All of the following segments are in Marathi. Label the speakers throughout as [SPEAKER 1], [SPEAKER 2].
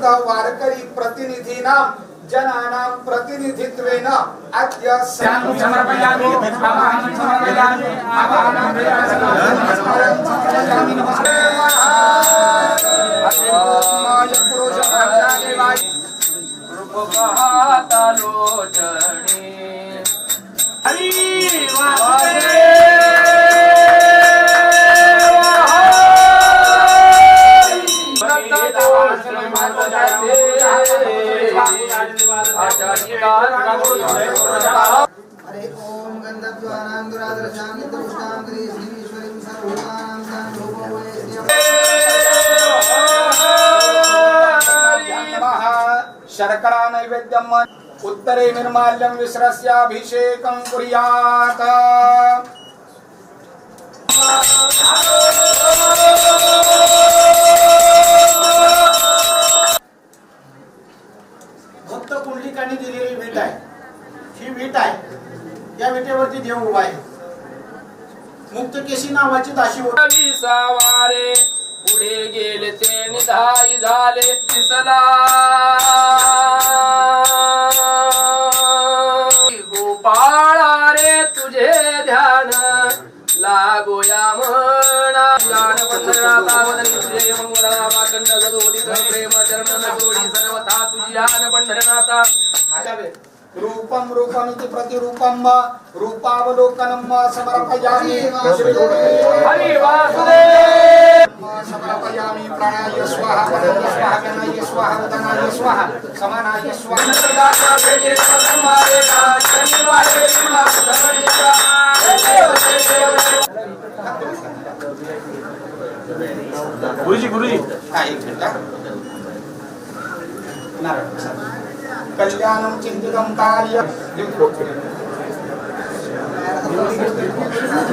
[SPEAKER 1] सुद्धा वारकरी प्रतिनिधीनां जनानां प्रतिनिधित्वेन अद्य
[SPEAKER 2] समर्पयामि आवाहनं समर्पयामि आवाहनं
[SPEAKER 1] समर्पयामि नमस्ते पुरुषाय
[SPEAKER 3] हरे ओम गन्धद्वारां दुरादर्शां नित्यपुष्टां गिरि श्रीश्वरीं सर्वभूतानां तां रूपो वै
[SPEAKER 1] शर्करा नैवेद्यम उत्तरे निर्माल्यं विश्रस्याभिषेकं कुर्यात्
[SPEAKER 4] भक्त कुंडलिकांनी दिलेली वीट आहे. ही वीट आहे. या विटेवरती देव उभा आहे. मुक्त केशी नावाची दाशी होती.
[SPEAKER 2] सावारे पुढे गेले ते निधाई झाले दिसला. गोपाळा रे तुझे ध्यान लागोया म्हणा. ज्ञान पंढराता वदनी तुझे मंगला. तुझ्यान पंढरनाथा
[SPEAKER 1] रूपं रूपमिति प्रतिरूपं रूपावलोकनं समर्पयामि।
[SPEAKER 2] हरि वासुदेव।
[SPEAKER 1] समर्पयामि प्राणाय स्वाहा वदनाय स्वाहा गणाय स्वाहा उदनाय स्वाहा समानाय स्वाहा।
[SPEAKER 5] गुरुजी गुरुजी।
[SPEAKER 1] हा, कल्याणं चिंतितं कार्य.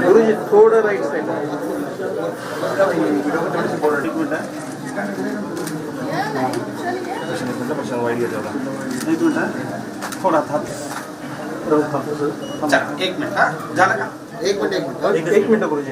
[SPEAKER 5] गुरुजी थोडं राईट साईड वाईट घेतला एक मिनिट थोडा थांब
[SPEAKER 1] चला, एक मिनिट हा झालं का
[SPEAKER 3] एक मिनिट. एक मिनिट
[SPEAKER 5] एक मिनिट गुरुजी.